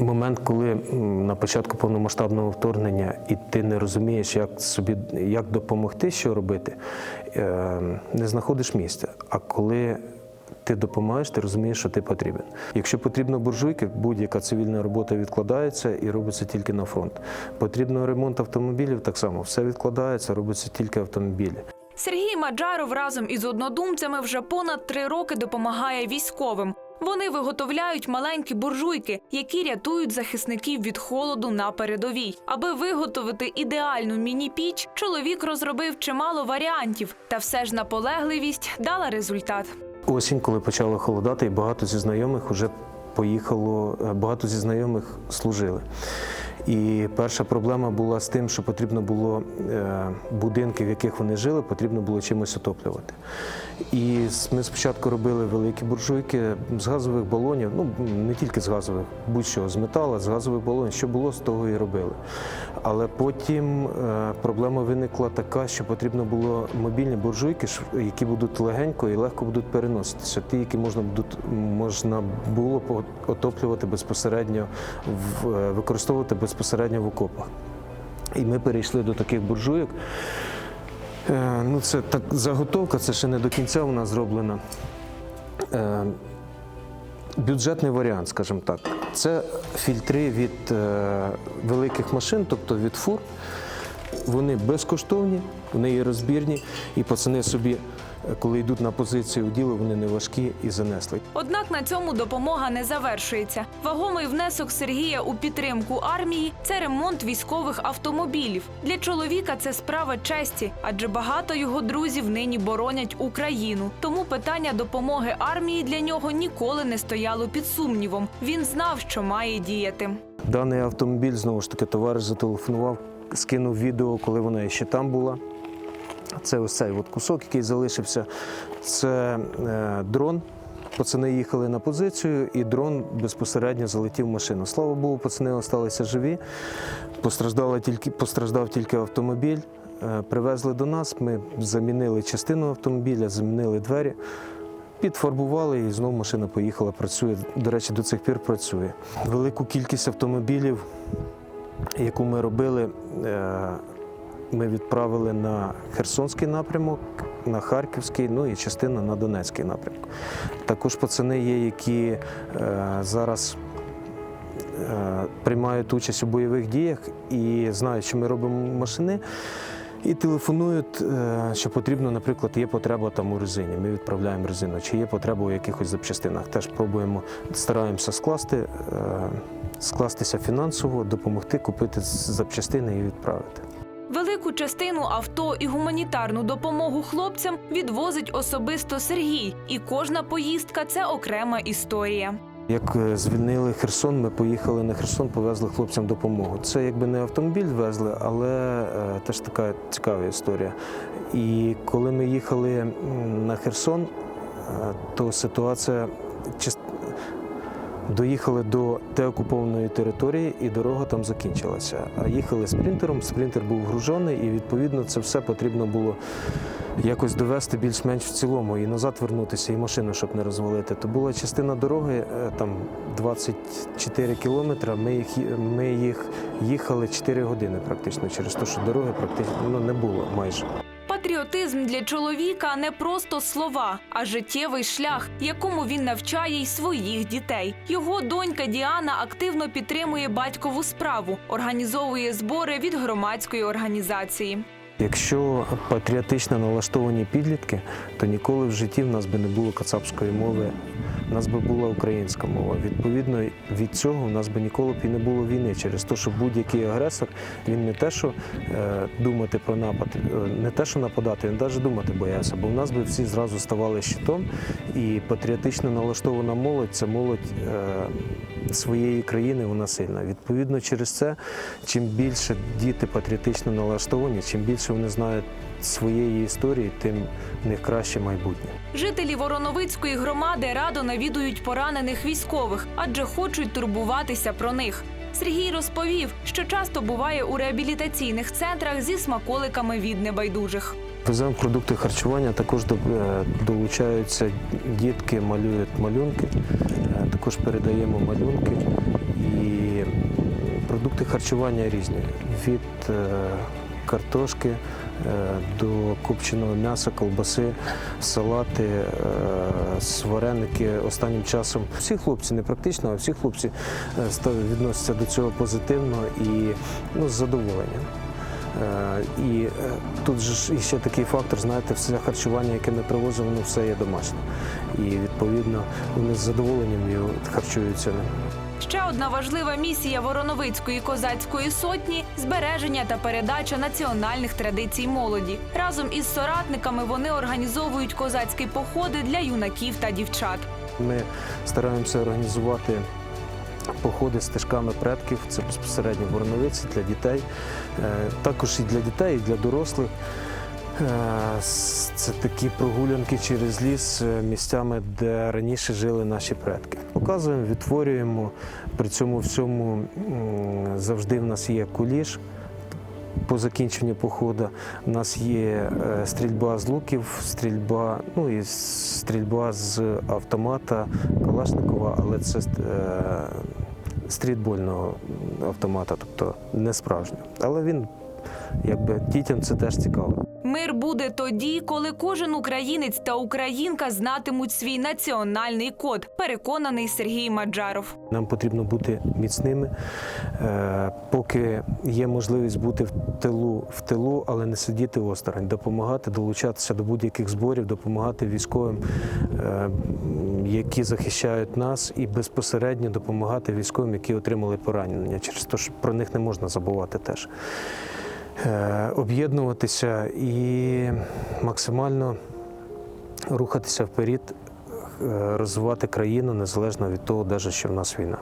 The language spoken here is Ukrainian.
момент, коли на початку повномасштабного вторгнення і ти не розумієш, як собі як допомогти, що робити, е, не знаходиш місця. А коли ти допомагаєш, ти розумієш, що ти потрібен. Якщо потрібно буржуйки, будь-яка цивільна робота відкладається і робиться тільки на фронт. Потрібно ремонт автомобілів, так само все відкладається, робиться тільки автомобілі. Сергій Маджаров разом із однодумцями вже понад три роки допомагає військовим. Вони виготовляють маленькі буржуйки, які рятують захисників від холоду на передовій. Аби виготовити ідеальну міні-піч, чоловік розробив чимало варіантів, та все ж наполегливість дала результат. Осінь, коли почало холодати, і багато зі знайомих вже поїхало, е, багато зі знайомих служили. І перша проблема була з тим, що потрібно було е, будинки, в яких вони жили, потрібно було чимось отоплювати. І ми спочатку робили великі буржуйки з газових балонів, ну не тільки з газових, будь-що з металу, з газових балонів, що було, з того і робили. Але потім е, проблема виникла така, що потрібно було мобільні буржуйки, які будуть легенько і легко будуть переноситися. Ті, які можна будуть можна було отоплювати безпосередньо е, використовувати безпосередньо в окопах. І ми перейшли до таких буржуйок. Е, Ну, це так заготовка, це ще не до кінця вона зроблена. Е, Бюджетний варіант, скажімо так. Це фільтри від е, великих машин, тобто від фур. Вони безкоштовні, вони є розбірні, і пацани собі, е, коли йдуть на позицію у діло, вони не важкі і занесли. Однак на цьому допомога не завершується. Вагомий внесок Сергія у підтримку армії це ремонт військових автомобілів. Для чоловіка це справа честі, адже багато його друзів нині боронять Україну. Тому питання допомоги армії для нього ніколи не стояло під сумнівом. Він знав, що має діяти. Даний автомобіль, знову ж таки, товариш зателефонував, скинув відео, коли вона ще там була. Це ось цей от кусок, який залишився. Це е, дрон. Пацани їхали на позицію, і дрон безпосередньо залетів в машину. Слава Богу, пацани залишилися живі. Постраждала тільки, постраждав тільки автомобіль. Е, Привезли до нас. Ми замінили частину автомобіля, замінили двері, підфарбували і знову машина поїхала. Працює. До речі, до цих пір працює. Велику кількість автомобілів, яку ми робили, е, ми відправили на Херсонський напрямок, на Харківський, ну і частина на Донецький напрямок. Також пацани є, які е, зараз е, приймають участь у бойових діях і знають, що ми робимо машини. І телефонують, що потрібно, наприклад, є потреба там у резині. Ми відправляємо резину, чи є потреба у якихось запчастинах. Теж пробуємо, стараємося скласти, скластися фінансово, допомогти купити запчастини і відправити. Велику частину авто і гуманітарну допомогу хлопцям відвозить особисто Сергій, і кожна поїздка це окрема історія. Як е, звільнили Херсон, ми поїхали на Херсон, повезли хлопцям допомогу. Це якби не автомобіль везли, але е, теж така цікава історія. І коли ми їхали на Херсон, е, то ситуація доїхали до деокупованої території, і дорога там закінчилася. А їхали спринтером, спринтер був гружений, і відповідно це все потрібно було якось довести більш-менш в цілому і назад вернутися, і машину, щоб не розвалити. То була частина дороги, е, там 24 кілометри. Ми їх, ми їх їхали 4 години практично, через те, що дороги практично ну, не було майже. Патріотизм для чоловіка не просто слова, а життєвий шлях, якому він навчає й своїх дітей. Його донька Діана активно підтримує батькову справу, організовує збори від громадської організації. Якщо патріотично налаштовані підлітки, то ніколи в житті в нас би не було кацапської мови, в нас би була українська мова. Відповідно, від цього в нас би ніколи б і не було війни через те, що будь-який агресор він не те, що е, думати про напад, е, не те, що нападати, він навіть думати боявся, бо в нас би всі зразу ставали щитом, і патріотично налаштована молодь це молодь е, своєї країни, вона сильна. Відповідно, через це чим більше діти патріотично налаштовані, чим більше вони знають своєї історії, тим в них краще майбутнє. Жителі Вороновицької громади радо навідують поранених військових, адже хочуть турбуватися про них. Сергій розповів, що часто буває у реабілітаційних центрах зі смаколиками від небайдужих. Веземо продукти харчування, також е, долучаються дітки, малюють малюнки, е, також передаємо малюнки. І продукти харчування різні від е, картошки е, до копченого м'яса, колбаси, салати, е, с- вареники. Останнім часом всі хлопці, не практично, а всі хлопці е, відносяться до цього позитивно і ну, з задоволенням. І тут ж ще такий фактор, знаєте, все харчування, яке ми привозимо, воно все є домашнє. І відповідно вони з задоволенням харчуються. Ще одна важлива місія Вороновицької козацької сотні збереження та передача національних традицій молоді. Разом із соратниками вони організовують козацькі походи для юнаків та дівчат. Ми стараємося організувати походи стежками предків. Це безпосередньо Вороновиці для дітей, Е, також і для дітей, і для дорослих. Е, Це такі прогулянки через ліс е, місцями, де раніше жили наші предки. Показуємо, відтворюємо. При цьому всьому завжди в нас є куліш. По закінченню походу у нас є е, стрільба з луків, стрільба, ну і стрільба з автомата Калашникова, але це стрітбольного автомата, тобто не справжнього. Але він якби дітям це теж цікаво. Мир буде тоді, коли кожен українець та українка знатимуть свій національний код. Переконаний Сергій Маджаров. Нам потрібно бути міцними, е, поки є можливість бути в тилу, в тилу, але не сидіти осторонь, допомагати, долучатися до будь-яких зборів, допомагати військовим, е, які захищають нас, і безпосередньо допомагати військовим, які отримали поранення. Через те, що про них не можна забувати теж. Е, Об'єднуватися і максимально рухатися вперед, е, розвивати країну незалежно від того, навіть що в нас війна.